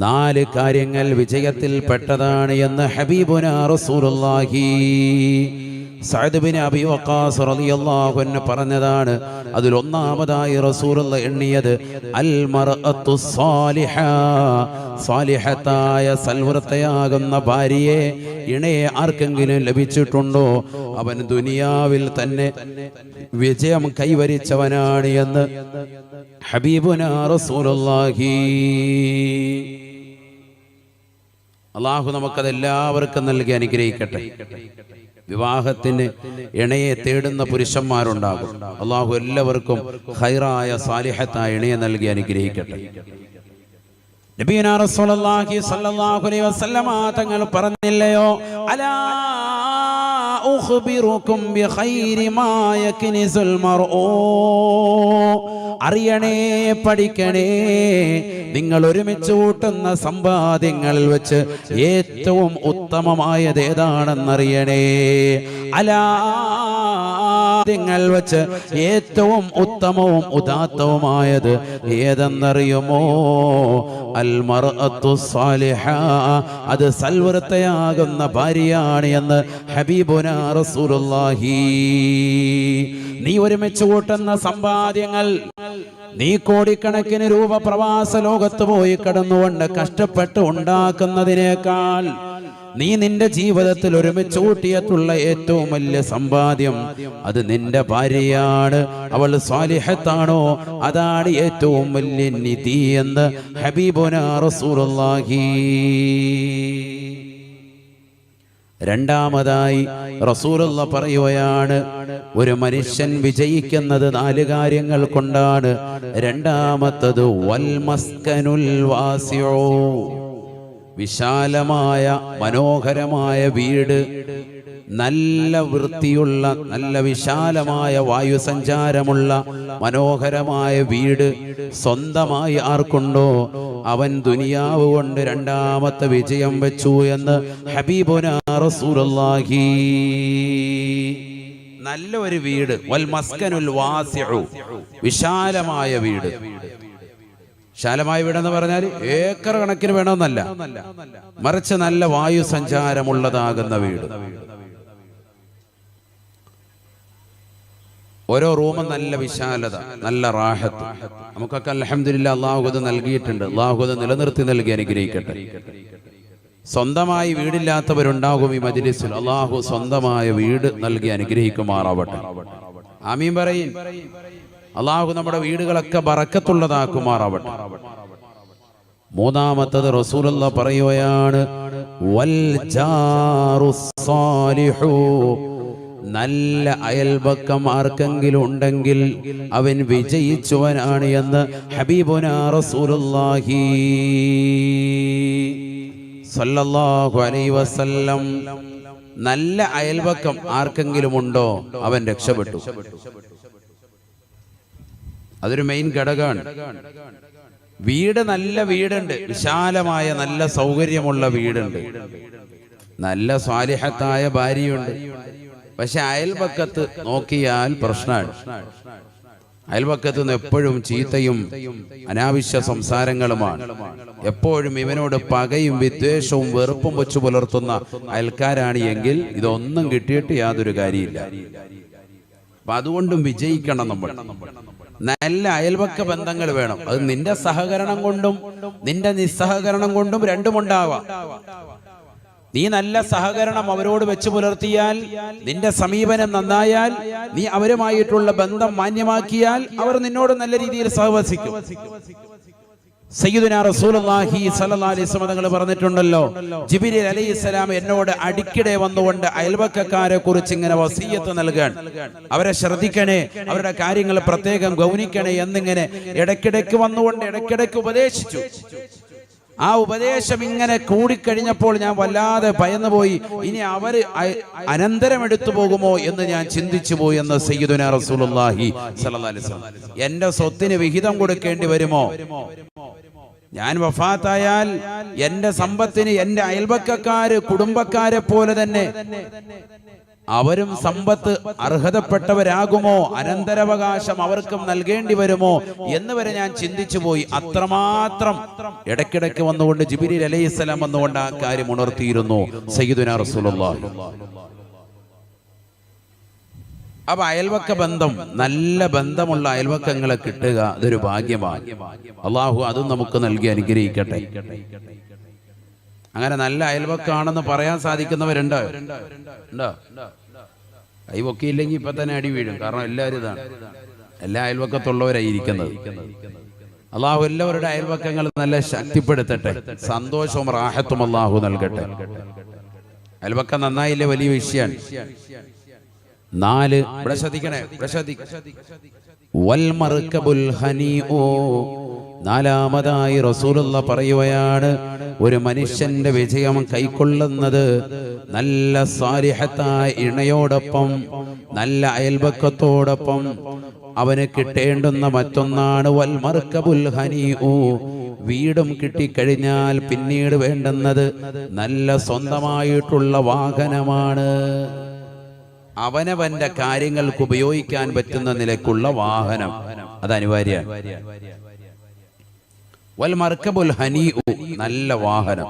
നാല് കാര്യങ്ങൾ വിജയത്തിൽ പെട്ടതാണ് എന്ന് ഹബീബുന റസൂലുള്ളാഹി. സഅദ് ബിൻ അബി വക്കാസ് റളിയല്ലാഹു അൻഹു പറഞ്ഞതാണ് അതിൽ ഒന്നാമതായി റസൂലുള്ള എണ്ണിയത് അൽ മർഅത്തു സാലിഹ സാലിഹത്തായ സൽവൃത്തയാകുന്ന ഭാര്യയെ ഇണയെ ആർക്കെങ്കിലും ലഭിച്ചിട്ടുണ്ടോ? അവൻ ദുനിയാവിൽ തന്നെ വിജയം കൈവരിച്ചവനാണ് എന്ന് ഹബീബുന റസൂലുള്ളാഹി. അള്ളാഹു നമുക്കത് എല്ലാവർക്കും നൽകി അനുഗ്രഹിക്കട്ടെ. വിവാഹത്തിന് ഇണയെ തേടുന്ന പുരുഷന്മാരുണ്ടാകും. അള്ളാഹു എല്ലാവർക്കും ഹൈറായ സാലിഹത്തായ ഇണയെ നൽകി അനുഗ്രഹിക്കട്ടെ. തങ്ങൾ പറഞ്ഞില്ലയോ? അലാ ഉഖ്ബിറുക്കും ബിഖൈരി മാ യക്നിസുൽ മർഉ അറിയണേ പഠിക്കണേ. നിങ്ങൾ ഒരുമിച്ച് കൂട്ടുന്ന സമ്പാദ്യങ്ങളിൽ വെച്ച് ഏറ്റവും ഉത്തമമായത് ഏതാണെന്നറിയണേ. അലാ ങ്ങൾ വെച്ച് ഏറ്റവും ഉത്തമവും ഉദാത്തവുമായത് ഏതെന്നറിയുമോ? അത് സൽവൃത്തയാകുന്ന ഭാര്യയാണ് എന്ന് ഹബീബുന റസൂലുള്ളാഹി. നീ ഒരുമിച്ച് കൂട്ടുന്ന സമ്പാദ്യങ്ങൾ നീ കോടിക്കണക്കിന് രൂപ പ്രവാസ ലോകത്ത് പോയി കടന്നുകൊണ്ട് കഷ്ടപ്പെട്ട് ഉണ്ടാക്കുന്നതിനേക്കാൾ നീ നിന്റെ ജീവിതത്തിൽ ഒരുമിച്ച് കൂട്ടിയിട്ടുള്ള ഏറ്റവും വലിയ സമ്പാദ്യം അത് നിന്റെ ഭാര്യയാണ്. അവൾ സ്വാലിഹത്താണോ? അതാണ് ഏറ്റവും വലിയ നിധി എന്ന് ഹബീബുന റസൂലുള്ളാഹി. രണ്ടാമതായി റസൂലുള്ള പറയുകയാണ് ഒരു മനുഷ്യൻ വിജയിക്കുന്നത് നാല് കാര്യങ്ങൾ കൊണ്ടാണ്. രണ്ടാമത്തത് വൽമസ്കനുൽ വാസിയോ വിശാലമായ മനോഹരമായ വീട് നല്ല വൃത്തിയുള്ള നല്ല വിശാലമായ വായുസഞ്ചാരമുള്ള മനോഹരമായ വീട് സ്വന്തമായി ആർക്കുണ്ടോ? അവൻ ദുനിയാവ് കൊണ്ട് രണ്ടാമത്തെ വിജയം വെച്ചു എന്ന് ഹബീബുനാഹി നല്ല ഒരു വീട് വൽ മസ്കനുൽ വാസിഉ വിശാലമായ വീട്. വിശാലമായ വീടെന്ന് പറഞ്ഞാൽ ഏക്കർ കണക്കിന് വേണമെന്നല്ല. മറിച്ച് നല്ല വായു സഞ്ചാരമുള്ളതാകുന്ന വീട്. ഓരോ റൂമും നല്ല വിശാലത നല്ല റാഹത്ത്. നമുക്കൊക്കെ അലഹമില്ല അള്ളാഹുദ് നൽകിയിട്ടുണ്ട്. അള്ളാഹുദ് നിലനിർത്തി നൽകി അനുഗ്രഹിക്കട്ടെ. സ്വന്തമായി വീടില്ലാത്തവരുണ്ടാകും ഈ മജിലിസിൽ. അള്ളാഹു സ്വന്തമായ വീട് നൽകി അനുഗ്രഹിക്കുമാറാവട്ടെ. ആമീൻ പറയും. അള്ളാഹു നമ്മുടെ വീടുകളൊക്കെ ബറക്കത്തുള്ളതാക്കുമാറാവട്ടെ. മൂന്നാമത്തത് റസൂലുള്ള പറയുകയാണ് നല്ല അയൽപക്കം ആർക്കെങ്കിലും ഉണ്ടെങ്കിൽ അവൻ വിജയിച്ചവനാണ് എന്ന് ഹബീബുന റസൂലുള്ളാഹി സല്ലല്ലാഹു അലൈഹി വസല്ലം. നല്ല അയൽപക്കം ആർക്കെങ്കിലും ഉണ്ടോ? അവൻ രക്ഷപ്പെട്ടു. അതൊരു മെയിൻ ഘടകമാണ്. വീട് നല്ല വീടുണ്ട്. വിശാലമായ നല്ല സൗകര്യമുള്ള വീടുണ്ട്. നല്ല സ്വാലിഹത്തായ ഭാര്യയുണ്ട്. പക്ഷെ അയൽപക്കത്ത് നോക്കിയാൽ പ്രശ്നമാണ്. അയൽപക്കത്ത് നിന്ന് എപ്പോഴും ചീത്തയും അനാവശ്യ സംസാരങ്ങളുമാണ്. എപ്പോഴും ഇവനോട് പകയും വിദ്വേഷവും വെറുപ്പും വെച്ചു പുലർത്തുന്ന അയൽക്കാരാണ് എങ്കിൽ ഇതൊന്നും കിട്ടിയിട്ട് യാതൊരു കാര്യമില്ല. അപ്പൊ അതുകൊണ്ടും വിജയിക്കണം നമ്മൾ. നല്ല അയൽവക്ക ബന്ധങ്ങൾ വേണം. അത് നിന്റെ സഹകരണം കൊണ്ടും നിന്റെ നിസ്സഹകരണം കൊണ്ടും രണ്ടും ഉണ്ടാവാം നീ നല്ല സഹകരണം അവരോട് വെച്ച് പുലർത്തിയാൽ നിന്റെ സമീപനം നന്നായാൽ നീ അവരുമായിട്ടുള്ള ബന്ധം മാന്യമാക്കിയാൽ അവർ നിന്നോട് നല്ല രീതിയിൽ സഹവസിക്കും. സയ്യിദുന റസൂലുള്ളാഹി സ്വല്ലല്ലാഹി അലൈഹി വസല്ലം തങ്ങൾ പറഞ്ഞിട്ടുണ്ടല്ലോ ജിബ്രീൽ അലൈഹിസ്സലാം എന്നോട് അടിക്കിടെ വന്നുകൊണ്ട് അയൽവക്കക്കാരെ കുറിച്ച് ഇങ്ങനെ വസീയത്ത് നൽകാൻ. അവരെ ശ്രദ്ധിക്കണേ അവരുടെ കാര്യങ്ങൾ പ്രത്യേകം ഗൗനിക്കണേ എന്നിങ്ങനെ ഇടയ്ക്കിടയ്ക്ക് വന്നുകൊണ്ട് ഇടയ്ക്കിടയ്ക്ക് ഉപദേശിച്ചു. ആ ഉപദേശം ഇങ്ങനെ കൂടിക്കഴിഞ്ഞപ്പോൾ ഞാൻ വല്ലാതെ ഭയന്നുപോയി. ഇനി അവർ അനന്തരം എടുത്തു പോകുമോ എന്ന് ഞാൻ ചിന്തിച്ചു പോയി എന്ന് സയ്യിദുന റസൂലുള്ളാഹി സ്വല്ലല്ലാഹി അലൈഹി വസല്ലം എന്റെ സ്വത്തിന് വിഹിതം കൊടുക്കേണ്ടി വരുമോ? ഞാൻ വഫാത്തായാൽ എന്റെ സമ്പത്തിന് എന്റെ അയൽപക്കക്കാര് കുടുംബക്കാരെ പോലെ തന്നെ അവരും സമ്പത്ത് അർഹതപ്പെട്ടവരാകുമോ? അനന്തരവകാശം അവർക്കും നൽകേണ്ടി വരുമോ? എന്ന് വരെ ഞാൻ ചിന്തിച്ചു പോയി അത്രമാത്രം ഇടയ്ക്കിടയ്ക്ക് വന്നുകൊണ്ട് ജിബിരി അലൈഹിസ്സലാം വന്നുകൊണ്ട് ആ കാര്യം ഉണർത്തിയിരുന്നു. സയ്യിദുന റസൂലുള്ളാഹി. അപ്പൊ അയൽവക്ക ബന്ധം നല്ല ബന്ധമുള്ള അയൽവക്കങ്ങളെ കിട്ടുക അതൊരു ഭാഗ്യമാണ്. അള്ളാഹു അതും നമുക്ക് നൽകി അനുഗ്രഹിക്കട്ടെ. അങ്ങനെ നല്ല അയൽവക്കാണെന്ന് പറയാൻ സാധിക്കുന്നവരുണ്ടോ. ഉണ്ടോ? കൈ പൊക്കിയില്ലെങ്കിൽ ഇപ്പൊ തന്നെ അടി വീഴും. കാരണം എല്ലാവരും ഇതാണ്. എല്ലാ അയൽവക്കത്തുള്ളവരായിരിക്കുന്നത്. അള്ളാഹു എല്ലാവരുടെ അയൽവക്കങ്ങൾ നല്ല ശക്തിപ്പെടുത്തട്ടെ. സന്തോഷവും റാഹത്തും അള്ളാഹു നൽകട്ടെ. അയൽവക്കം നന്നായില്ലേ? വലിയ വിഷയമാണ്. നാല്. ഇവിടെ ശ്രദ്ധിക്കണേ ഇവിടെ ശ്രദ്ധിക്ക വൽമർക്കബുൽ ഹനീഉ. നാലാമതായി റസൂലുള്ള പറയുകയാണ് ഒരു മനുഷ്യന്റെ വിജയം കൈക്കൊള്ളുന്നത് നല്ല സാരിഹത്തായ ഇണയോടൊപ്പം നല്ല അയൽപക്കത്തോടൊപ്പം അവന് കിട്ടേണ്ടുന്ന മറ്റൊന്നാണ് വൽമർക്കബുൽ ഹനീഉ. വീടും കിട്ടിക്കഴിഞ്ഞാൽ പിന്നീട് വേണ്ടുന്നത് നല്ല സ്വന്തമായിട്ടുള്ള വാഹനമാണ്. അവനവന്റെ കാര്യങ്ങൾക്ക് ഉപയോഗിക്കാൻ പറ്റുന്ന നിലക്കുള്ള വാഹനം. അത് അനിവാര്യ. വൽ നല്ല വാഹനം.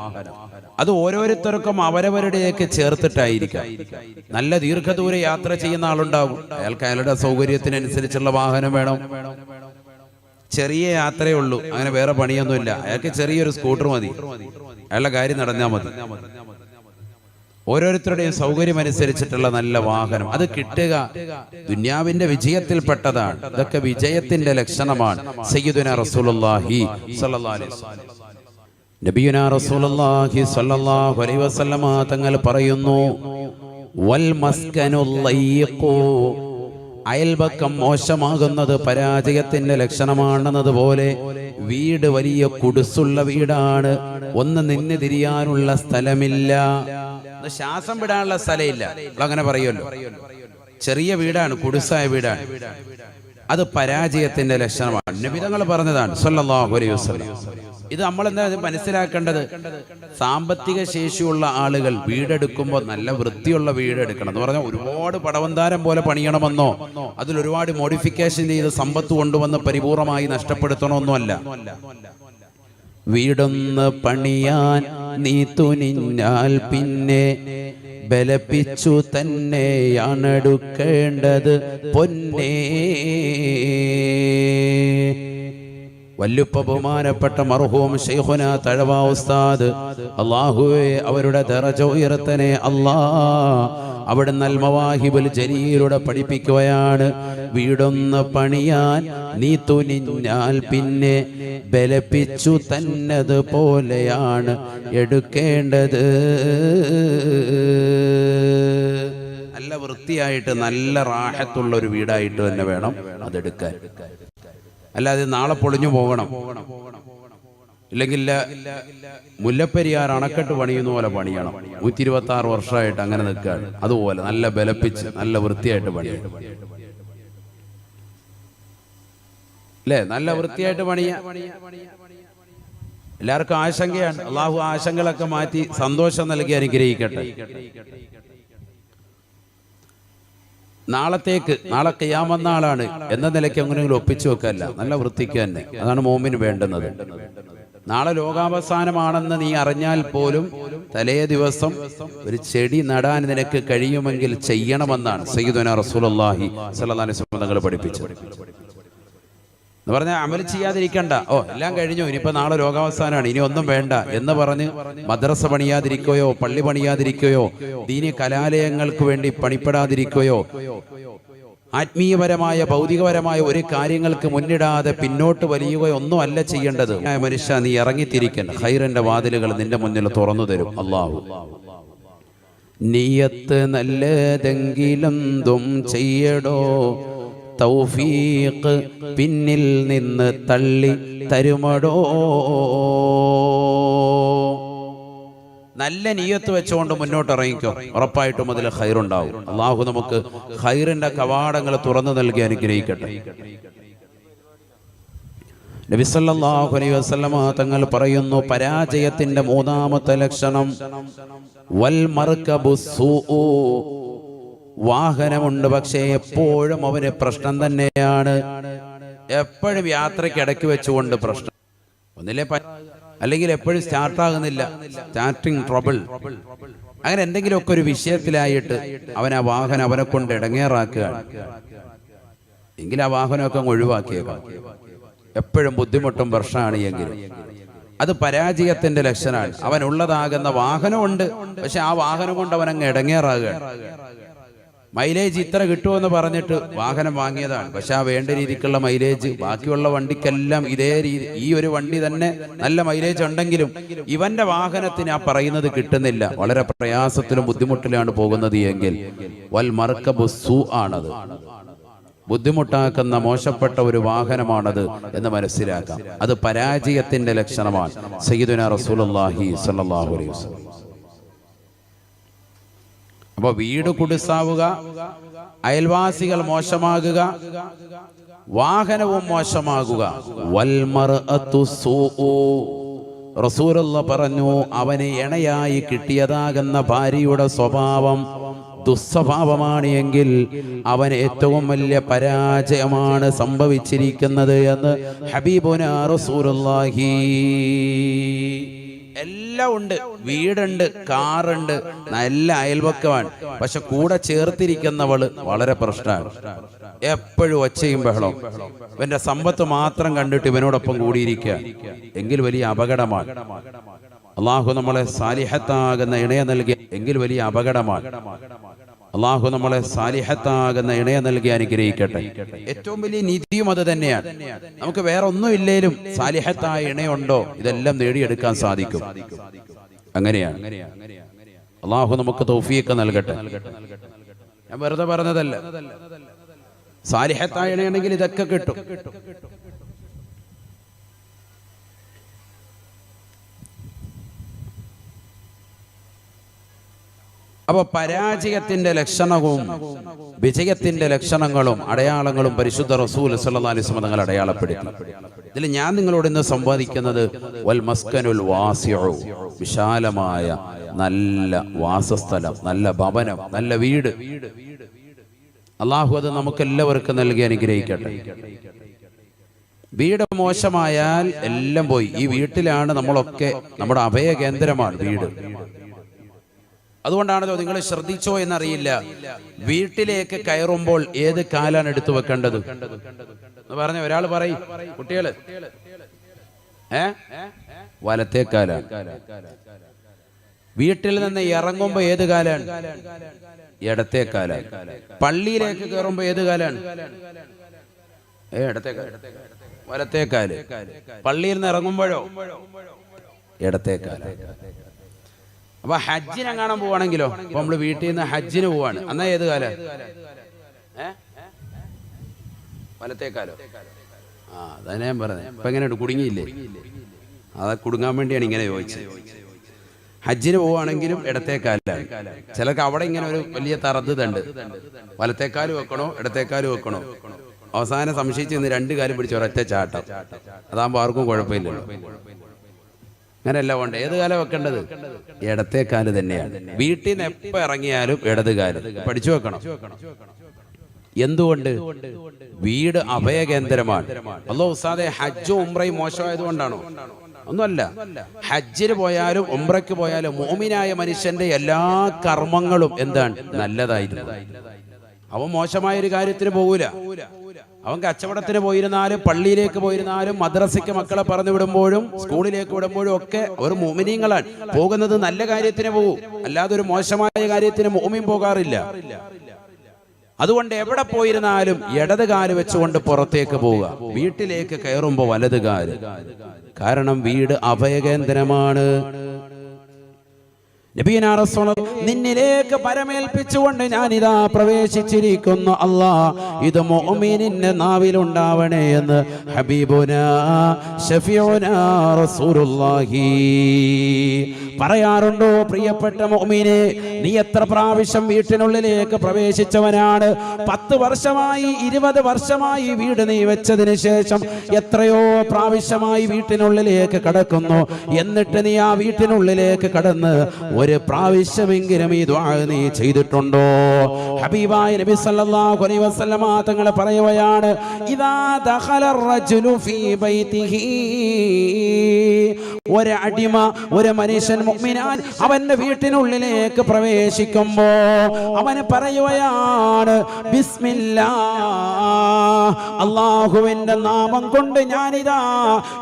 അത് ഓരോരുത്തർക്കും അവരവരുടെയൊക്കെ ചേർത്തിട്ടായിരിക്കാം. നല്ല ദീർഘദൂര യാത്ര ചെയ്യുന്ന ആളുണ്ടാവും. അയാൾക്ക് അയാളുടെ സൗകര്യത്തിനനുസരിച്ചുള്ള വാഹനം വേണം. ചെറിയ യാത്രയേ ഉള്ളൂ. അങ്ങനെ വേറെ പണിയൊന്നുമില്ല. അയാൾക്ക് ചെറിയൊരു സ്കൂട്ടർ മതി. അയാളുടെ കാര്യം നടന്നാൽ മതി. ഓരോരുത്തരുടെയും സൗകര്യം അനുസരിച്ചിട്ടുള്ള നല്ല വാഹനം. അത് കിട്ടുക ദുന്യാവിന്റെ വിജയത്തിൽപ്പെട്ടതാണ്. ഇതൊക്കെ വിജയത്തിന്റെ ലക്ഷണമാണ്. സയ്യിദുന റസൂലുള്ളാഹി അലൈഹി വസല്ലം. നബിയുന റസൂലുള്ളാഹി സ്വല്ലല്ലാഹു അലൈഹി വസല്ലമ തങ്ങൾ പറയുന്നു വൽ മസ്കനു ലയ്യിഖു അയൽപക്കം മോശമാകുന്നത് പരാജയത്തിന്റെ ലക്ഷണമാണെന്നതുപോലെ വീട് വലിയ കുടുസുള്ള വീടാണ്. ഒന്ന് നിന്ന് തിരിയാനുള്ള സ്ഥലമില്ല. ശ്വാസം വിടാനുള്ള സ്ഥലമില്ല. അങ്ങനെ പറയുമല്ലോ. ചെറിയ വീടാണ് കുടുസായ വീടാണ്. അത് പരാജയത്തിന്റെ ലക്ഷണമാണ്. നിബിതങ്ങൾ പറഞ്ഞതാണ് സല്ലല്ലാഹു അലൈഹി വസല്ലം. ഇത് നമ്മൾ എന്താ മനസ്സിലാക്കേണ്ടത്? സാമ്പത്തിക ശേഷിയുള്ള ആളുകൾ വീടെടുക്കുമ്പോൾ നല്ല വൃത്തിയുള്ള വീടെടുക്കണം എന്ന് പറഞ്ഞാൽ ഒരുപാട് പടവന്താരം പോലെ പണിയണമെന്നോ അതിൽ ഒരുപാട് മോഡിഫിക്കേഷൻ ചെയ്ത് സമ്പത്ത് കൊണ്ടുവന്ന് പരിപൂർണമായി നഷ്ടപ്പെടുത്തണമെന്നല്ല വീടൊന്ന് പണിയാൻ നീ തുനിഞ്ഞാൽ പിന്നെ ബലപ്പിച്ചു തന്നെയാണെടുക്കേണ്ടത് പൊന്നേ. വല്ലുപ്പ ബഹുമാനപ്പെട്ട മർഹൂം ഷെയ്ഖുന തഴവ ഉസ്താദ്. അള്ളാഹുവെ അവരുടെ ദറജ ഉയർത്തനെ അല്ലാ. അവിടെ നൽമവാഹിബുൽ ജലീലൂടെ പഠിപ്പിക്കുകയാണ്. വീടൊന്ന് പണിയാൻ നീ തുനിഞ്ഞാൽ പിന്നെ ബലപ്പിച്ചു തന്നത് പോലെയാണ് എടുക്കേണ്ടത്. നല്ല വൃത്തിയായിട്ട് നല്ല റാഹത്തുള്ള ഒരു വീടായിട്ട് തന്നെ വേണം അതെടുക്കാൻ. അല്ലാതെ നാളെ പൊളിഞ്ഞു പോകണം ഇല്ലെങ്കിൽ മുല്ലപ്പെരിയാർ അണക്കെട്ട് പണിയുന്ന പോലെ പണിയണം. നൂറ്റി ഇരുപത്തി ആറ് വർഷമായിട്ട് അങ്ങനെ നിൽക്കുകയാണ്. അതുപോലെ നല്ല ബലപ്പിച്ച് നല്ല വൃത്തിയായിട്ട് പണിയണം. അല്ലേ? നല്ല വൃത്തിയായിട്ട് പണിയ. എല്ലാവർക്കും ആശങ്കയാണ്. അള്ളാഹു ആശങ്കകളൊക്കെ മാറ്റി സന്തോഷം നൽകി അനുഗ്രഹിക്കട്ടെ. നാളത്തേക്ക് നാളെ കയ്യാമെന്നാളാണ് എന്ന നിലയ്ക്ക് എങ്ങനെയെങ്കിലും ഒപ്പിച്ചു വെക്കല്ല. നല്ല വൃത്തിക്ക് തന്നെ. അതാണ് മോമിന് വേണ്ടുന്നത്. നാളെ ലോകാവസാനമാണെന്ന് നീ അറിഞ്ഞാൽ പോലും തലേ ദിവസം ഒരു ചെടി നടാൻ നിനക്ക് കഴിയുമെങ്കിൽ ചെയ്യണമെന്നാണ് സയ്യിദുന അലൈഹി വസല്ലം തങ്ങൾ പഠിപ്പിച്ചത്. എന്ന് പറഞ്ഞാൽ അമൽ ചെയ്യാതിരിക്കണ്ട. ഓ എല്ലാം കഴിഞ്ഞു. ഇനിയിപ്പോൾ നാളെ രോഗാവസ്ഥാനാണ് ഇനി ഒന്നും വേണ്ട എന്ന് പറഞ്ഞ് മദ്രസ പണിയാതിരിക്കുകയോ പള്ളി പണിയാതിരിക്കുകയോ ദീനി കലാലയങ്ങൾക്ക് വേണ്ടി പണിപ്പെടാതിരിക്കുകയോ ആത്മീയപരമായ ഭൗതികപരമായ ഒരു കാര്യങ്ങൾക്ക് മുന്നിടാതെ പിന്നോട്ട് വലിയുകയോ ഒന്നും അല്ല ചെയ്യേണ്ടത് മനുഷ്യ നീ ഇറങ്ങിത്തിരിക്കണ്ട. ഹൈറിന്റെ വാതിലുകൾ നിന്റെ മുന്നിൽ തുറന്നു തരും. അള്ളാഹു നീയത്ത് നല്ലതെങ്കിലും ചെയ്യടോ. തൗഫീഖ് പിന്നിൽ നിന്ന് തള്ളി തരുമടോ? നല്ല നീയത്ത് വെച്ചുകൊണ്ട് മുന്നോട്ട് ഇറങ്ങിക്കോ ഉറപ്പായിട്ടും അതിൽ ഹൈറുണ്ടാവും അള്ളാഹു നമുക്ക് ഹൈറിന്റെ കവാടങ്ങൾ തുറന്നു നൽകി അനുഗ്രഹിക്കട്ടെ. തങ്ങൾ പറയുന്നു പരാജയത്തിന്റെ മൂന്നാമത്തെ ലക്ഷണം വൽ വാഹനമുണ്ട് പക്ഷേ എപ്പോഴും അവന് പ്രശ്നം തന്നെയാണ്. എപ്പോഴും യാത്രയ്ക്ക് ഇടയ്ക്ക് വെച്ചുകൊണ്ട് പ്രശ്നം. ഒന്നിലെ അല്ലെങ്കിൽ എപ്പോഴും സ്റ്റാർട്ടാകുന്നില്ല സ്റ്റാർട്ടിങ് ട്രബിൾ അങ്ങനെ എന്തെങ്കിലുമൊക്കെ ഒരു വിഷയത്തിലായിട്ട് അവൻ ആ വാഹനം അവനെ കൊണ്ട് ഇടങ്ങേറാക്കുകയാണ്. എങ്കിൽ ആ വാഹനമൊക്കെ ഒഴിവാക്കിയേക്കാം. എപ്പോഴും ബുദ്ധിമുട്ടും പ്രശ്നമാണ് എങ്കിലും അത് പരാജയത്തിന്റെ ലക്ഷണമാണ്. അവനുള്ളതാകുന്ന വാഹനമുണ്ട്. പക്ഷെ ആ വാഹനം കൊണ്ട് അവൻ അങ്ങ് ഇടങ്ങേറാകുകയാണ്. മൈലേജ് ഇത്ര കിട്ടുമെന്ന് പറഞ്ഞിട്ട് വാഹനം വാങ്ങിയതാണ്. പക്ഷെ ആ വേണ്ട രീതിക്കുള്ള മൈലേജ് ബാക്കിയുള്ള വണ്ടിക്കെല്ലാം ഇതേ രീതി ഈ ഒരു വണ്ടി തന്നെ നല്ല മൈലേജ് ഉണ്ടെങ്കിലും ഇവന്റെ വാഹനത്തിന് ആ പറയുന്നത് കിട്ടുന്നില്ല. വളരെ പ്രയാസത്തിലും ബുദ്ധിമുട്ടിലാണ് പോകുന്നത് എങ്കിൽ. വൽ മറക്ക സു ആണത്. ബുദ്ധിമുട്ടാക്കുന്ന മോശപ്പെട്ട ഒരു വാഹനമാണത് എന്ന് മനസ്സിലാക്കാം. അത് പരാജയത്തിന്റെ ലക്ഷണമാണ്. സയ്യിദുന റസൂലുള്ളാഹി സ്വല്ലല്ലാഹു അലൈഹി വസല്ലം. അപ്പൊ വീട് കുടിസാവുക അയൽവാസികൾ മോശമാകുക വാഹനവും മോശമാകുക. റസൂലുള്ള പറഞ്ഞു അവന് ഇണയായി കിട്ടിയതാകുന്ന ഭാര്യയുടെ സ്വഭാവം ദുസ്വഭാവമാണ് എങ്കിൽ അവൻ ഏറ്റവും വലിയ പരാജയമാണ് സംഭവിച്ചിരിക്കുന്നത് എന്ന് ഹബീബുന റസൂലുള്ളാഹി എല്ലാം ഉണ്ട്. വീടുണ്ട് കാറുണ്ട് നല്ല അയൽവക്കമാണ്. പക്ഷെ കൂടെ ചേർത്തിരിക്കുന്നവൾ വളരെ പ്രശ്നമാണ്. എപ്പോഴും ഒച്ചയും ബഹളം ഇവന്റെ സമ്പത്ത് മാത്രം കണ്ടിട്ട് ഇവനോടൊപ്പം കൂടിയിരിക്കുക. എങ്കിൽ വലിയ അപകടമാണ്. അള്ളാഹു നമ്മളെ സാലിഹത്താകുന്ന ഇണയെ നൽകിയ എങ്കിൽ വലിയ അപകടമാണ്. അള്ളാഹു നമ്മളെ സാലിഹത്താകുന്ന ഇണയെ നൽകി അനുഗ്രഹിക്കട്ടെ. ഏറ്റവും വലിയ നീതിയും അത് തന്നെയാണ്. നമുക്ക് വേറെ ഒന്നും ഇല്ലേലും സാലിഹത്തായ ഇണയുണ്ടോ? ഇതെല്ലാം നേടിയെടുക്കാൻ സാധിക്കും. അങ്ങനെയാണ്. അള്ളാഹു നമുക്ക് തൗഫീഖ് നൽകട്ടെ. ഞാൻ വെറുതെ പറഞ്ഞതല്ല. സാലിഹത്തായ ഇണയാണെങ്കിൽ ഇതൊക്കെ കിട്ടും. അപ്പൊ പരാജയത്തിന്റെ ലക്ഷണവും വിജയത്തിന്റെ ലക്ഷണങ്ങളും അടയാളങ്ങളും പരിശുദ്ധ റസൂൽ വസല്ലം തങ്ങൾ അടയാളപ്പെടുത്തി. ഇതിൽ ഞാൻ നിങ്ങളോട് ഇന്ന് സംവാദിക്കുന്നത് വൽ വിശാലമായ നല്ല വാസസ്ഥലം നല്ല ഭവനം നല്ല വീട്. അള്ളാഹു അത് നമുക്ക് എല്ലാവർക്കും നൽകി അനുഗ്രഹിക്കട്ടെ. വീട് മോശമായാൽ എല്ലാം പോയി. ഈ വീട്ടിലാണ് നമ്മളൊക്കെ നമ്മുടെ അഭയ കേന്ദ്രമാണ് വീട്. അതുകൊണ്ടാണല്ലോ നിങ്ങൾ ശ്രദ്ധിച്ചോ എന്നറിയില്ല. വീട്ടിലേക്ക് കയറുമ്പോൾ ഏത് കാലാണ് എടുത്തു വെക്കേണ്ടത്? എന്ന് പറഞ്ഞ ഒരാൾ പറയും കുട്ടികൾ. ഏ? വലത്തെ കാലാണ് വീട്ടിൽ നിന്ന് ഇറങ്ങുമ്പോ ഏത് കാലാണ്? ഇടത്തെ കാലാണ് പള്ളിയിലേക്ക് കയറുമ്പോ ഏത് കാലാണ്? ഏ ഇടത്തെ കാൽ പള്ളിയിൽ നിന്ന് ഇറങ്ങുമ്പോഴോ? ഇടത്തെ അപ്പൊ ഹജ്ജിനെ കാണാൻ പോവാണെങ്കിലോ? അപ്പൊ നമ്മൾ വീട്ടിൽ നിന്ന് ഹജ്ജിന് പോവാണ്. എന്നാ ഏത് കാല? വലത്തേക്കാലോ? ആ അതന്നെ ഞാൻ പറഞ്ഞത് ഇപ്പൊ എങ്ങനെയുണ്ട്? കുടുങ്ങിയില്ലേ? അത് കുടുങ്ങാൻ വേണ്ടിയാണ് ഇങ്ങനെ ചോദിച്ചത്. ഹജ്ജിന് പോവാണെങ്കിലും ഇടത്തേക്കാലാണ്. ചിലർക്ക് അവിടെ ഇങ്ങനെ ഒരു വലിയ തറദ്ദുണ്ട് വലത്തേക്കാൽ വെക്കണോ? ഇടത്തേക്കാൽ വെക്കണോ? അവസാനം സംശയിച്ച് നിന്ന് രണ്ട് കാലും പിടിച്ച ഒരൊറ്റ ചാട്ടം. അതാകുമ്പോ ആർക്കും കുഴപ്പമില്ലല്ലോ. അങ്ങനെയല്ല വേണ്ട. ഏത് കാലം വെക്കേണ്ടത്? ഇടത്തെ കാൽ തന്നെയാണ്. വീട്ടിൽ നിന്ന് എപ്പോ ഇറങ്ങിയാലും ഇടത് കാൽ. പഠിച്ചു വെക്കണം. എന്തുകൊണ്ട്? വീട് അഭയകേന്ദ്രമാണ്. അല്ലോ ഉസാദെ ഹജ്ജും ഉംറയും മോശമായതുകൊണ്ടാണോ? ഒന്നുമല്ല. ഹജ്ജിന് പോയാലും ഉംറയ്ക്ക് പോയാലും മോമിനായ മനുഷ്യന്റെ എല്ലാ കർമ്മങ്ങളും എന്താണ്? നല്ലതായിരുന്നു. അവൻ മോശമായ ഒരു കാര്യത്തിന് പോകൂല. അവൻ കച്ചവടത്തിന് പോയിരുന്നാലും പള്ളിയിലേക്ക് പോയിരുന്നാലും മദ്രസയ്ക്ക് മക്കളെ പറഞ്ഞു വിടുമ്പോഴും സ്കൂളിലേക്ക് വിടുമ്പോഴും ഒക്കെ അവർ മോമിനിയങ്ങളാണ് പോകുന്നത് നല്ല കാര്യത്തിന് പോകും അല്ലാതെ ഒരു മോശമായ കാര്യത്തിന് മോമിൻ പോകാറില്ല. അതുകൊണ്ട് എവിടെ പോയിരുന്നാലും ഇടത് കാൽ വെച്ചുകൊണ്ട് പുറത്തേക്ക് പോവുക. വീട്ടിലേക്ക് കയറുമ്പോ വലത് കാൽ. കാരണം വീട് അഭയകേന്ദ്രമാണ്. നിന്നിലേക്ക് പരമേൽപ്പിച്ചുകൊണ്ട് ഞാൻ ഇതാ പ്രവേശിച്ചിരിക്കുന്നു. അല്ലാ ഇത് മോമിനിന്റെ നാവിലുണ്ടാവണേ എന്ന് ഹബീബുന റസൂലുള്ളാഹി പറയാറുണ്ടോ? പ്രിയപ്പെട്ട മോമിനെ നീ എത്ര പ്രാവശ്യം വീട്ടിനുള്ളിലേക്ക് പ്രവേശിച്ചവനാണ്? പത്ത് വർഷമായി ഇരുപത് വർഷമായി വീട് നീ വെച്ചതിന് ശേഷം എത്രയോ പ്രാവശ്യമായി വീട്ടിനുള്ളിലേക്ക് കടക്കുന്നു. എന്നിട്ട് നീ ആ വീട്ടിനുള്ളിലേക്ക് കടന്ന് ഒരു പ്രാവശ്യമെങ്കിലും ഈ ദ്വാ നീ ചെയ്തിട്ടുണ്ടോ? ഹബീബായ നബി സല്ലല്ലാഹു അലൈഹി വസല്ലമ തങ്ങൾ പറയുകയാണ് ഇദാ ദഖല റജുലു ഫീ ബൈതിഹി. ഒരു അടിമ ഒരു മനുഷ്യൻ മുഗ്മിനാൻ അവന്റെ വീട്ടിനുള്ളിലേക്ക് പ്രവേശിക്കുമ്പോ അവന് പറയുകയാണ് ബിസ്മില്ലാ അള്ളാഹുവിന്റെ നാമം കൊണ്ട് ഞാനിതാ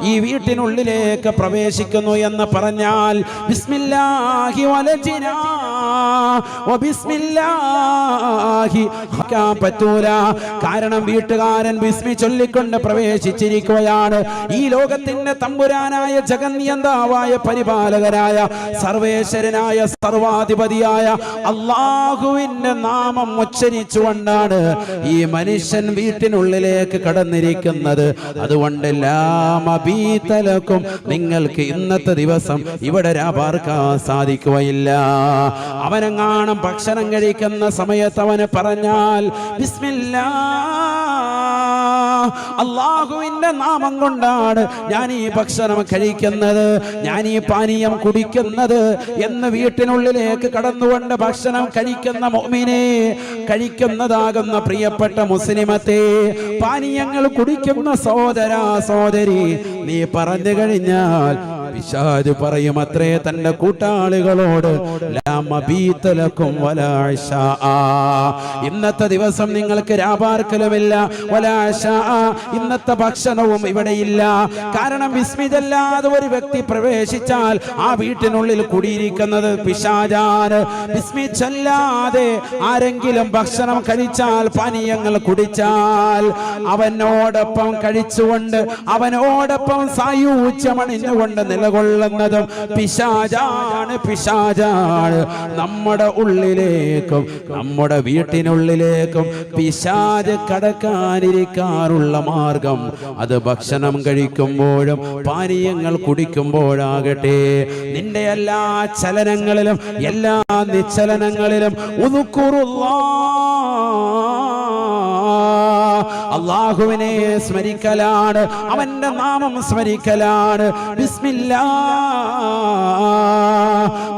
ഈ വീട്ടിനുള്ളിലേക്ക് പ്രവേശിക്കുന്നു എന്ന് പറഞ്ഞാൽ ബിസ്മില്ലാഹി പറ്റൂല. കാരണം വീട്ടുകാരൻ ബിസ്മി ചൊല്ലിക്കൊണ്ട് പ്രവേശിച്ചിരിക്കുകയാണ്. ഈ ലോകത്തിന്റെ തമ്പുരാനായ ജഗന്യന്താവായ പരിപാലകനായ സർവേശ്വരനായ സർവാധിപതിയായ അള്ളാഹുവിന്റെ നാമം ഉച്ചരിച്ചുകൊണ്ടാണ് ഈ മനുഷ്യൻ വീട്ടിനുള്ളിലേക്ക് കടന്നിരിക്കുന്നത്. അതുകൊണ്ട് ലാമബീതലക്കും നിങ്ങൾക്ക് ഇന്നത്തെ ദിവസം ഇവിടെ രാപാർക്കാൻ സാധിക്കുകയില്ല. അവനെങ്ങാണം ഭക്ഷണം കഴിക്കുന്ന സമയത്ത് അവന് പറഞ്ഞാൽ ബിസ്മില്ലാ അള്ളാഹുവിന്റെ നാമം കൊണ്ടാണ് ഞാൻ ഈ ഭക്ഷണം കഴിക്കുന്നത് ഞാൻ ഈ പാനീയം കുടിക്കുന്നത് എന്ന് വീട്ടിനുള്ളിലേക്ക് കടന്നുകൊണ്ട് ഭക്ഷണം കഴിക്കുന്ന മോമിനെ കഴിക്കുന്നതാകുന്ന പ്രിയപ്പെട്ട മുസ്ലിമത്തെ പാനീയങ്ങൾ കുടിക്കുന്ന സോദരാ സഹോദരി നീ പറഞ്ഞു കഴിഞ്ഞാൽ പിശാജ് പറയും അത്രേ തന്റെ കൂട്ടാളികളോട്. ഇന്നത്തെ ദിവസം നിങ്ങൾക്ക് രാപാർക്കലുമില്ല. ഇന്നത്തെ ഭക്ഷണവും ഇവിടെ ഇല്ല കാരണം വിസ്മിതല്ലാതെ ഒരു വ്യക്തി പ്രവേശിച്ചാൽ ആ വീട്ടിനുള്ളിൽ കുടിയിരിക്കുന്നത് പിശാജാന് വിസ്മിച്ചല്ലാതെ ആരെങ്കിലും ഭക്ഷണം കഴിച്ചാൽ പാനീയങ്ങൾ കുടിച്ചാൽ അവനോടൊപ്പം കഴിച്ചുകൊണ്ട് അവനോടൊപ്പം സായൂജ്യമണിഞ്ഞുകൊണ്ട് നിലകൊള്ളുന്നതും പിശാചാണ് പിശാചാണ്. നമ്മുടെ ഉള്ളിലേക്കും നമ്മുടെ വീട്ടിനുള്ളിലേക്കും പിശാജ് കടക്കാനിരിക്കാറുള്ള മാർഗം. അത് ഭക്ഷണം കഴിക്കുമ്പോഴും പാനീയങ്ങൾ കുടിക്കുമ്പോഴാകട്ടെ. നിന്റെ എല്ലാ ചലനങ്ങളിലും എല്ലാ നിശ്ചലനങ്ങളിലും അള്ളാഹുവിനെ സ്മരിക്കലാണ്. അവന്റെ നാമം സ്മരിക്കലാണ്. ബിസ്മില്ലാ.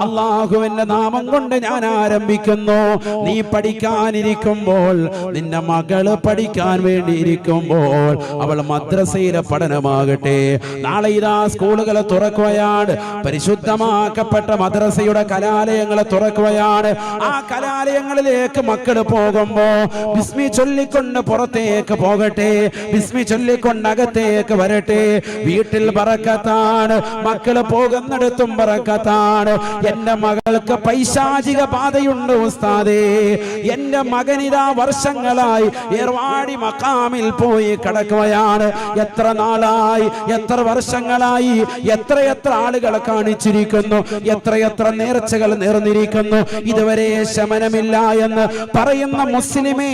അള്ളാഹുവിന്റെ നാമം കൊണ്ട് ഞാൻ ആരംഭിക്കുന്നു. നീ പഠിക്കാനിരിക്കുമ്പോൾ നിന്റെ മകൾ പഠിക്കാൻ വേണ്ടി ഇരിക്കുമ്പോൾ അവൾ മദ്രസയിലെ പഠനമാകട്ടെ. നാളെ ഇതാ സ്കൂളുകൾ തുറക്കുകയാണ്. പരിശുദ്ധമാക്കപ്പെട്ട മദ്രസയുടെ കലാലയങ്ങളെ തുറക്കുകയാണ്. ആ കലാലയങ്ങളിലേക്ക് മക്കൾ പോകുമ്പോ ബിസ്മി ചൊല്ലിക്കൊണ്ട് പുറത്തേക്ക് പോകട്ടെ. ബിസ്മി ചൊല്ലിക്കൊണ്ടകത്തേക്ക് വരട്ടെ. വീട്ടിൽ പറക്കത്താണ് മക്കൾ പോകുന്നിടത്തും പറക്കത്താണ് എന്റെ മകൾക്ക് പൈശാചിക പാതയുണ്ട് ഉസ്താദേ. എന്റെ മകനിതാ വർഷങ്ങളായി ഏർവാടി മക്കാമിൽ പോയി കിടക്കുകയാണ്. എത്ര നാളായി? എത്ര വർഷങ്ങളായി? എത്ര എത്ര ആളുകളെ കാണിച്ചിരിക്കുന്നു? എത്ര എത്ര നേർച്ചകൾ നേർന്നിരിക്കുന്നു? ഇതുവരെ ശമനമില്ല എന്ന് പറയുന്ന മുസ്ലിമേ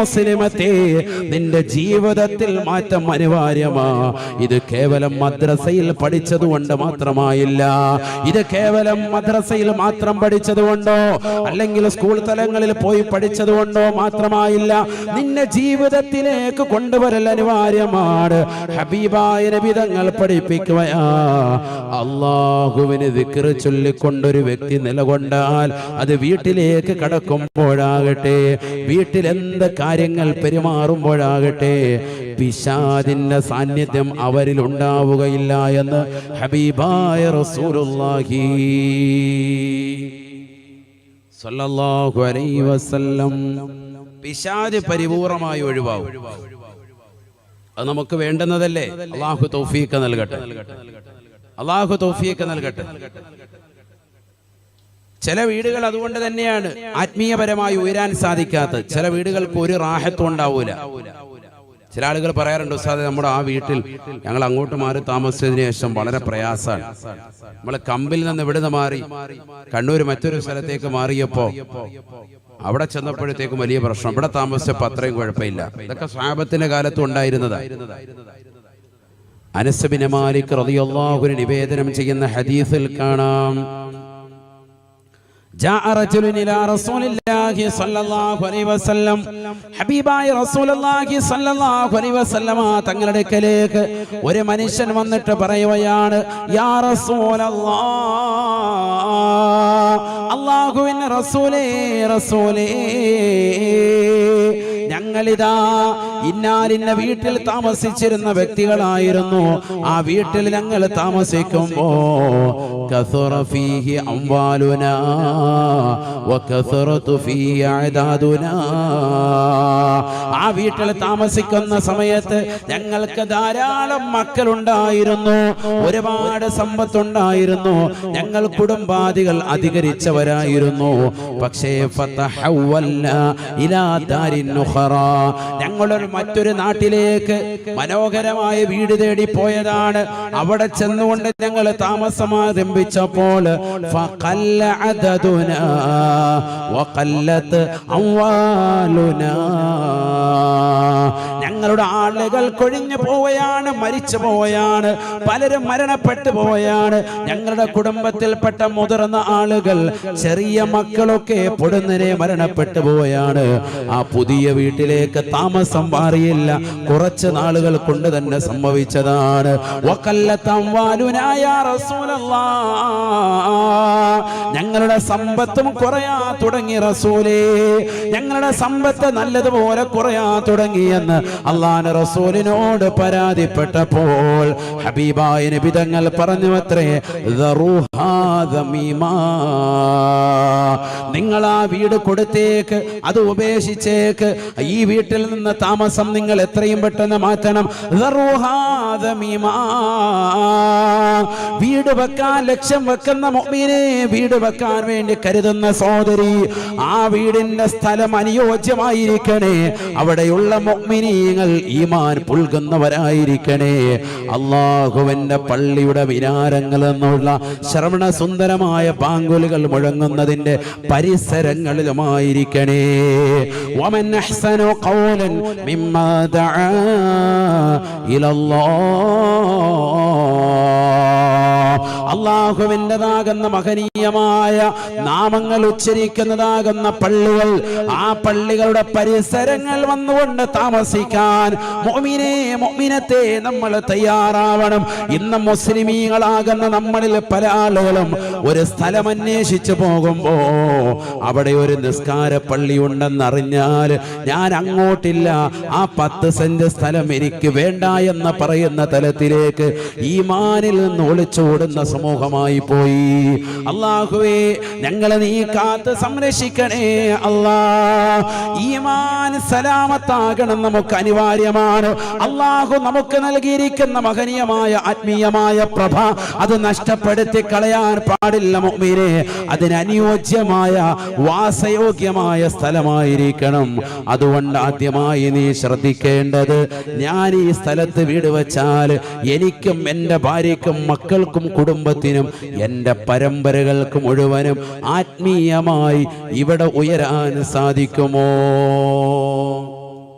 മുസ്ലിമത്തെ നിന്റെ ജീവിതത്തിൽ മാറ്റം അനിവാര്യമാ. ഇത് കേവലം മദ്രസയിൽ പഠിച്ചതുകൊണ്ട് മാത്രമായില്ല. ഇത് കേവലം മദ്രസയിൽ മാത്രം പഠിച്ചതുകൊണ്ടോ അല്ലെങ്കിൽ സ്കൂൾ തലങ്ങളിൽ പോയി പഠിച്ചതുകൊണ്ടോ മാത്രമായില്ല. നിന്നെ ജീവിതത്തിലേക്ക് കൊണ്ടുവരൽ അനിവാര്യമാണ്. ഹബീബായ നബിതങ്ങൾ പഠിപ്പിക്കുകയാ. അള്ളാഹുവിന് ദിക്ർ ചൊല്ലിക്കൊണ്ടൊരു വ്യക്തി നിലകൊണ്ടാൽ അത് വീട്ടിലേക്ക് കടക്കുമ്പോഴാകട്ടെ വീട്ടിൽ എന്ത് കാര്യങ്ങൾ പെരുമാറുമ്പോഴാകട്ടെ പിശാദിന്റെ സാന്നിധ്യം അവരിൽ ഉണ്ടാവുകയില്ല എന്ന് ഹബീബായ റസൂലുള്ളാഹി സല്ലല്ലാഹു അലൈഹി വസല്ലം പിശാദ് പരിപൂർണമായി ഒഴിവാകും. അത് നമുക്ക് വേണ്ടുന്നതല്ലേ? അള്ളാഹു തൗഫീഖ് നൽകട്ടെ. അള്ളാഹു തൗഫീഖ് നൽകട്ടെ. ചില വീടുകൾ അതുകൊണ്ട് തന്നെയാണ് ആത്മീയപരമായി ഉയരാൻ സാധിക്കാത്തത്. ചില വീടുകൾക്ക് ഒരു റാഹത്തും ഉണ്ടാവൂല. ചില ആളുകൾ പറയാറുണ്ട് ഉസ്താദ് നമ്മുടെ ആ വീട്ടിൽ ഞങ്ങൾ അങ്ങോട്ട് മാറി താമസിച്ചതിന് ശേഷം വളരെ പ്രയാസമാണ്. നമ്മൾ കമ്പിൽ നിന്ന് ഇവിടുന്ന് മാറി കണ്ണൂർ മറ്റൊരു സ്ഥലത്തേക്ക് മാറിയപ്പോ അവിടെ ചെന്നപ്പോഴത്തേക്കും വലിയ പ്രശ്നം. ഇവിടെ താമസിച്ചപ്പോ അത്രയും കുഴപ്പമില്ല. ഇതൊക്കെ സ്വാപത്തിന്റെ കാലത്തും ഉണ്ടായിരുന്നതാ. അനസബിന് മാലിക് റളിയല്ലാഹുവിന് നിവേദനം ചെയ്യുന്ന ഹദീസിൽ കാണാം. جاء رجل إلى رسول الله صلى الله عليه وسلم ഹബീബായ റസൂലുള്ളാഹി സ്വല്ലല്ലാഹു അലൈഹി വസല്ലമ തങ്ങളുടെ അടുക്കലേക്ക് ഒരു മനുഷ്യൻ വന്നിട്ട് പറയുകയാണ് യാ റസൂലല്ലാഹ് റസൂലേ റസൂലേ ഞങ്ങളിതാ ഇന്നാലിന്ന വീട്ടിൽ താമസിച്ചിരുന്ന വ്യക്തികളായിരുന്നു. ആ വീട്ടിൽ ഞങ്ങൾ താമസിക്കുമ്പോ ആ വീട്ടിൽ താമസിക്കുന്ന സമയത്ത് ഞങ്ങൾക്ക് ധാരാളം മക്കളുണ്ടായിരുന്നു. ഒരുപാട് സമ്പത്തുണ്ടായിരുന്നു. ഞങ്ങൾ കുടുംബാദികൾ അധികരിച്ചവരായിരുന്നു. പക്ഷേ ഇലാ ഉഖറ. ഞങ്ങളൊരു മറ്റൊരു നാട്ടിലേക്ക് മനോഹരമായ വീട് തേടി പോയതാണ്. അവിടെ ചെന്നുകൊണ്ട് ഞങ്ങൾ താമസം ആരംഭിച്ചപ്പോൾ ഞങ്ങളുടെ ആളുകൾ കൊഴിഞ്ഞു പോവുകയാണ് മരിച്ചു പോവുകയാണ് പലരും മരണപ്പെട്ടു പോവുകയാണ്. ഞങ്ങളുടെ കുടുംബത്തിൽപ്പെട്ട മുതിർന്ന ആളുകൾ ചെറിയ മക്കളൊക്കെ പൊടുന്നനെ മരണപ്പെട്ടു പോവുകയാണ്. ആ പുതിയ വീട്ടിലേക്ക് താമസം മാറിയില്ല. കുറച്ച് നാളുകൾ കൊണ്ട് തന്നെ സംഭവിച്ചതാണ്. ഞങ്ങളുടെ സമ്പത്തും കുറയാ തുടങ്ങി റസൂലേ. ഞങ്ങളുടെ സമ്പത്ത് നല്ലതുപോലെ കുറയാ തുടങ്ങിയെന്ന് അള്ളാഹ് റസൂലിനോട് പരാതിപ്പെട്ടപ്പോൾ ഹബീബായ നബിതങ്ങൾ പറഞ്ഞു അത്രേ "ദറൂഹാ നിങ്ങൾ ആ വീട് കൊടുത്തേക്ക് അത് ഉപേക്ഷിച്ചേക്ക് ഈ വീട്ടിൽ നിന്ന് താമസം നിങ്ങൾ എത്രയും പെട്ടെന്ന് മാറ്റണം. വീട് വെക്കാൻ ലക്ഷ്യം വെക്കുന്ന മൊബീനെ വീട് വെക്കാൻ വേണ്ടി കരുതുന്ന സഹോദരി ആ വീടിന്റെ സ്ഥലം അനുയോജ്യമായിരിക്കണേ. അവിടെയുള്ള മുഅ്മിനീങ്ങൾ ഈമാൻ പുൽകുന്നവരായിരിക്കണേ. അള്ളാഹുവിന്റെ പള്ളിയുടെ വിനാരങ്ങൾ എന്നുള്ള ശ്രവണ സുന്ദരമായ പാങ്കുലുകൾ മുഴങ്ങുന്നതിന്റെ പരിസരങ്ങളിലുമായിരിക്കണേ. أحسن قولا مما دعا إلى الله. അള്ളാഹുവിന്റെതാകുന്ന മഹനീയമായ നാമങ്ങൾ ഉച്ചരിക്കുന്നതാകുന്ന പള്ളികൾ ആ പള്ളികളുടെ പരിസരങ്ങൾ വന്നുകൊണ്ട് താമസിക്കാൻ മൊമിനെ നമ്മൾ തയ്യാറാവണം. ഇന്ന് മുസ്ലിമീങ്ങളാകുന്ന നമ്മളിൽ പല ആളുകളും ഒരു സ്ഥലം അന്വേഷിച്ചു പോകുമ്പോ അവിടെ ഒരു നിസ്കാര പള്ളി ഉണ്ടെന്നറിഞ്ഞാൽ ഞാൻ അങ്ങോട്ടില്ല ആ പത്ത് സെന്റ് സ്ഥലം എനിക്ക് വേണ്ട എന്ന് പറയുന്ന തലത്തിലേക്ക് ഈമാനിൽ നിന്ന് ഒളിച്ചോടുന്ന സമൂഹമായി പോയി. അള്ളാഹുവേ ഞങ്ങളെ നീ കാത്ത് സംരക്ഷിക്കണേ. അല്ലാ ഈമാൻ സലാമത്താകണം നമുക്ക് അനിവാര്യമാണ്. അള്ളാഹു നമുക്ക് നൽകിയിരിക്കുന്ന മഹനീയമായ ആത്മീയമായ പ്രഭ അത് നഷ്ടപ്പെടുത്തി കളയാൻ പാടില്ല മുഅ്മിനെ. അതിനനുയോജ്യമായ വാസയോഗ്യമായ സ്ഥലമായിരിക്കണം. അതുകൊണ്ട് ആദ്യമായി നീ ശ്രദ്ധിക്കേണ്ടത് ഞാൻ ഈ സ്ഥലത്ത് വീട് വെച്ചാൽ എനിക്കും എന്റെ ഭാര്യയ്ക്കും മക്കൾക്കും കുടുംബത്തിനും എന്റെ പരമ്പരകൾക്ക് മുഴുവനും ആത്മീയമായി ഇവിടെ ഉയരാൻ സാധിക്കുമോ?